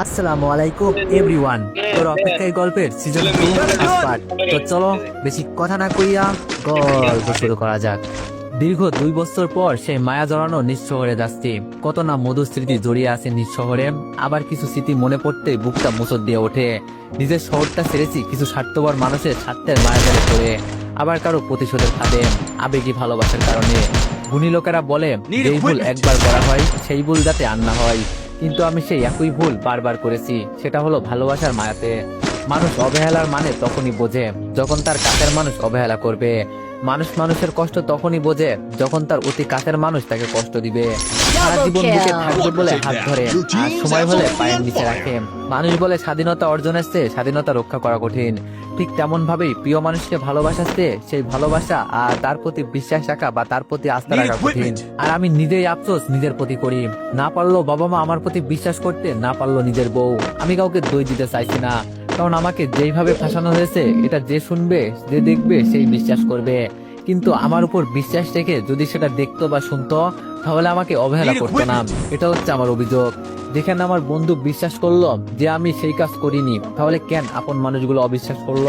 আসসালামু আলাইকুম এভরিওয়ান তোর অপেক্ষায় গল্পের সিজন টু পার্ট তো চলো বেশি কথা না কইয়া গল্প শুরু করা যাক। দীর্ঘ দুই বছর পর সেই মায়া জড়ানো নিজ শহরে যাচ্ছি। কত না মধুর স্মৃতি জড়িয়ে আছে নিজ শহরে। আবার কিছু স্মৃতি মনে পড়তে বুকটা মুসর দিয়ে ওঠে। নিজের শহরটা ছেড়েছি কিছু স্বার্থপর মানুষের স্বার্থের মায়া জালে পড়ে। আবার কারও প্রতিশোধের ফাঁদে আবেগী ভালোবাসার কারণে। গুণী লোকেরা বলে যেই ভুল একবার করা হয় সেই ভুল যাতে আর না হয়। কিন্তু আমি সেই একই ভুল বারবার করেছি। সেটা হলো ভালোবাসার মায়াতে। মানুষ অবহেলার মানে তখনই বোঝে, যখন তার কাছের মানুষ অবহেলা করবে। মানুষ মানুষের কষ্ট তখনই বোঝে যখন তার অতি কাছের মানুষ তাকে কষ্ট দিবে। সারা জীবন বুকে থাকবে বলে হাত ধরে আর সময় হলে পায়ের নিচে রাখে। মানুষ বলে স্বাধীনতা অর্জনের চেয়ে স্বাধীনতা রক্ষা করা কঠিন। ঠিক তেমন ভাবেই প্রিয় মানুষকে ভালোবাসার চেয়ে সেই ভালোবাসা আর তার প্রতি বিশ্বাস রাখা বা তার প্রতি আস্থা রাখা কঠিন। আর আমি নিজেই আফসোস নিজের প্রতি করি। না পারল বাবা মা আমার প্রতি বিশ্বাস করতে না পারল নিজের বউ। আমি কাউকে দই দিতে চাইছি না। কারণ আমাকে যেইভাবে ফাঁসানো হয়েছে এটা যে শুনবে যে দেখবে সেই বিশ্বাস করবে। কিন্তু আমার উপর বিশ্বাস রেখে যদি সেটা দেখতো বা শুনতো তাহলে আমাকে অবহেলা করতো না। এটা হচ্ছে আমার অভিযোগ। যেখানে আমার বন্ধু বিশ্বাস করল যে আমি সেই কাজ করিনি তাহলে কেন আপন মানুষগুলো অবিশ্বাস করল?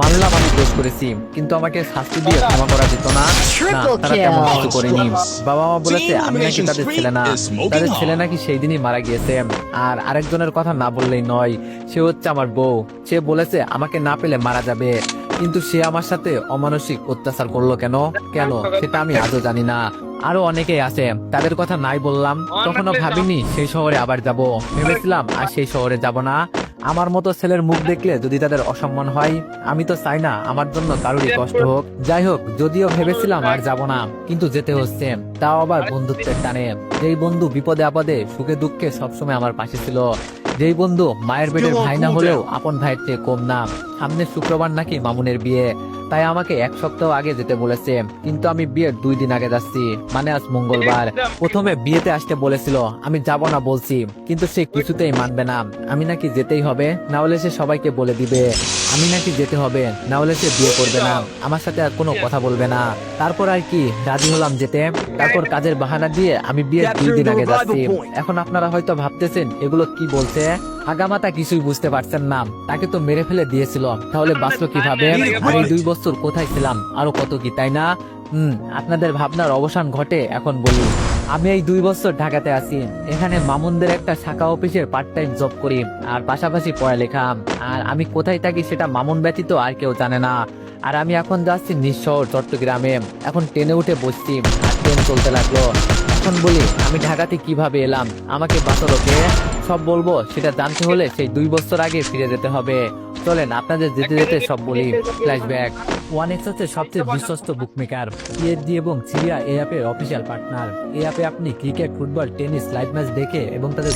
মানলাম আমি দোষ করেছি কিন্তু আমাকে শাস্তি দিয়ে ক্ষমা করা যেত না। না তারা তেমন কিছু করেনি। বাবা মা বলেছে আমি নাকি তাদের ছেলে না। তাদের ছেলে নাকি সেই দিনই মারা গিয়েছে। আর আরেকজনের কথা না বললেই নয় সে হচ্ছে আমার বউ। সে বলেছে আমাকে না পেলে মারা যাবে। কিন্তু সে আমার সাথে অমানসিক অত্যাচার করল কেন? কেন? সেটা আমি আজও জানি না। আরও অনেকেই আছে তাদের কথা নাই বললাম। কখনো ভাবিনি সেই শহরে আবার যাব। ভেবেছিলাম আর সেই শহরে যাব না। আমার মতো ছেলের মুখ দেখলে যদি তাদের অসম্মান হয়, আমি তো চাই না আমার জন্য কারোরই কষ্ট হোক। যাই হোক, যদিও ভেবেছিলাম আর যাব না, কিন্তু যেতে হচ্ছে। তাও আবার বন্ধুত্বের টানে। যেই বন্ধু বিপদে আপদে, সুখে দুঃখে সবসময় আমার পাশে ছিল। যেই বন্ধু মায়ের পেটের ভাই না হলেও আপন ভাইয়ের চেয়ে কম না। সামনে শুক্রবার নাকি মামুনের বিয়ে। তাই আমাকে এক সপ্তাহ আগে যেতে বলেছে কিন্তু আমি বিয়ের দুই দিন আগে যাচ্ছি। মানে আজ মঙ্গলবার। প্রথমে বিয়েতে আসতে বলেছিল আমি যাব না বলছি কিন্তু সে কিছুতেই মানবে না। আমি নাকি যেতেই হবে না হলে সে সবাইকে বলে দিবে। আমি নাকি যেতে হবে, না হলে সে বিয়ে করবে না, আমার সাথে আর কোনো কথা বলবে না। তারপর আর কি, রাজি হলাম যেতে। তারপর কাজের বাহানা দিয়ে আমি বিয়ের দুই দিন আগে যাচ্ছি। এখন আপনারা হয়তো ভাবতেছেন, এগুলো কি বলছে? আগামাতা কিছুই বুঝতে পারছেন না। তাকে তো মেরে ফেলে দিয়েছিল, তাহলে বাঁচলো কীভাবে? আর এই দুই বছর কোথায় ছিলাম? আরও কত কি, তাই না? হুম, আপনাদের ভাবনার অবসান ঘটে, এখন বলি। আমি এই দুই বছর ঢাকাতে আছি। এখানে মামুনদের একটা শাখা অফিসের পার্ট টাইম জব করি, আর পাশাপাশি পড়ালেখা। আর আমি কোথায় থাকি সেটা মামুন ব্যতীত আর কেউ জানে না। আর আমি এখন যাচ্ছি নিঃশহর চট্টগ্রামে। এখন ট্রেনে উঠে বসছি, আর ট্রেন চলতে লাগল। এখন বলি, আমি ঢাকাতে কীভাবে এলাম? আমাকে বাঁচালো কে সব বলব, সেটা জানতে হলে সেই দুই বছর আগে ফিরে যেতে হবে। চলেন, আপনাদের যেতে যেতে সব বলি। ফ্ল্যাশব্যাক ওয়ান এক্স হচ্ছে সবচেয়ে বিশ্বস্ত বুকমেকার পিএইচডি এবং সিরিয়া এই অ্যাপের অফিসিয়াল পার্টনার এই অ্যাপে আপনি cricket football tennis live match দেখে এবং তাদের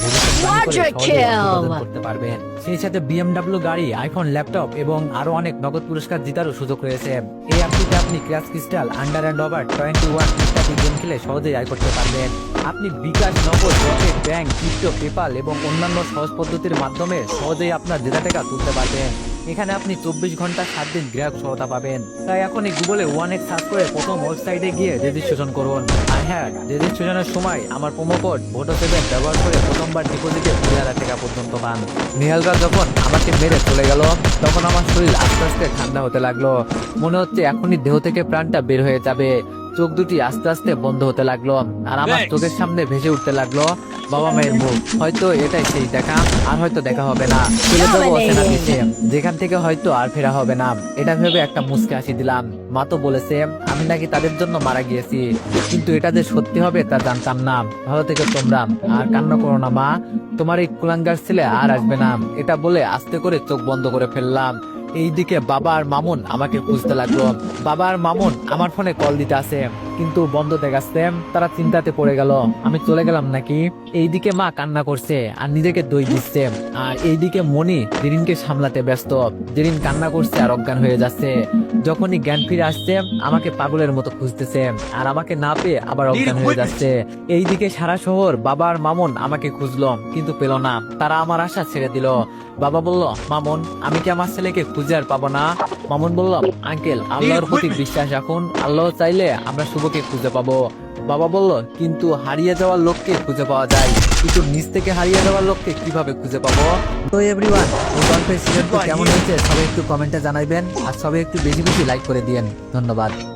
করতে পারবেন। সেই সাথে বিএমডাব্লিউ গাড়ি আইফোন ল্যাপটপ এবং আরও অনেক নগদ পুরস্কার জেতারও সুযোগ রয়েছে। এই অ্যাপটিতে আপনি crash crystal under and over twenty one ইত্যাদি গেম খেলে সহজেই আয় করতে পারবেন। আপনি বিকাশ নগদ রকেট ব্যাংক ক্রিপ্টো পেপাল এবং অন্যান্য সহজ পদ্ধতির মাধ্যমে সহজেই আপনার জেতা টাকা তুলতে পারবেন। এখানে আপনি চব্বিশ ঘণ্টা সাত দিন গ্রাহক সহায়তা পাবেন। তাই এখনই গুগলে ওয়ান এক্স সার্চ করে প্রথম ওয়েবসাইটে গিয়ে রেজিস্ট্রেশন করুন। আর হ্যাঁ রেজিস্ট্রেশনের সময় আমার প্রোমো কোড ভোটো সেভেন ব্যবহার করে প্রথমবার ডিপোজিটে দুই হাজার টাকা পর্যন্ত পান। নিহালরা যখন আমাকে মেরে চলে গেল তখন আমার শরীর আস্তে আস্তে ঠান্ডা হতে লাগল। মনে হচ্ছে এখনই দেহ থেকে প্রাণটা বের হয়ে যাবে। চোখ দুটি আস্তে আস্তে বন্ধ হতে লাগল। আর আমার চোখের সামনে ভেসে উঠতে লাগল। বাবা মায়ের মুখ। হয়তো এটাই সেই দেখা আর হয়তো দেখা হবে না। চলে যাব অচেনা দেশে যেখান থেকে হয়তো আর ফেরা হবে না। এটা ভেবে একটা মুসকে হাসি দিলাম। মা তো বলেছে আমি নাকি তাদের জন্য মারা গিয়েছি। কিন্তু এটা যে সত্যি হবে তা জানতাম না। ভালো থেকে তোমরা। আর কান্না করো না মা। তোমার এই কুলাঙ্গার ছেলে আর আসবে না। এটা বলে আস্তে করে চোখ বন্ধ করে ফেললাম। এইদিকে বাবা আর মামুন আমাকে খুঁজতে লাগল। বাবা আর মামুন আমার ফোনে কল দিতে আসে। কিন্তু বন্ধ দেখাচ্ছে তারা চিন্তাতে পড়ে গেল। আমি চলে গেলাম নাকি? এইদিকে মা কান্না করছে আর নিজেকে দই দিচ্ছে। আর এইদিকে মনি জেরিনকে সামলাতে ব্যস্ত। জেরিন কান্না করছে আর অজ্ঞান হয়ে যাচ্ছে। যখনই জ্ঞান ফিরে আসছে আমাকে পাগলের মতো খুঁজতেছে। আর আমাকে না পেয়ে আবার অজ্ঞান হয়ে যাচ্ছে। এইদিকে সারা শহর বাবা আর মামুন আমাকে খুঁজলো কিন্তু পেল না। তারা আমার আশা ছেড়ে দিল। বাবা বলল মামুন আমি কি আমার ছেলেকে খুঁজে আর পাবো না? মামুন বললাম আঙ্কেল আল্লাহর প্রতি বিশ্বাস রাখুন আল্লাহ চাইলে আমরা শুভকে খুঁজে পাবো। বাবা বলল কিন্তু হারিয়ে যাওয়ার লোককে খুঁজে পাওয়া যায়। কিন্তু নিচ থেকে হারিয়ে যাওয়ার লোককে কীভাবে খুঁজে পাবো? তো এভরিওয়ান এই গল্পের সিজনটা কেমন হয়েছে সবাই একটু কমেন্টে জানাবেন আর সবাই একটু বেশি বেশি লাইক করে দিয়েন। ধন্যবাদ।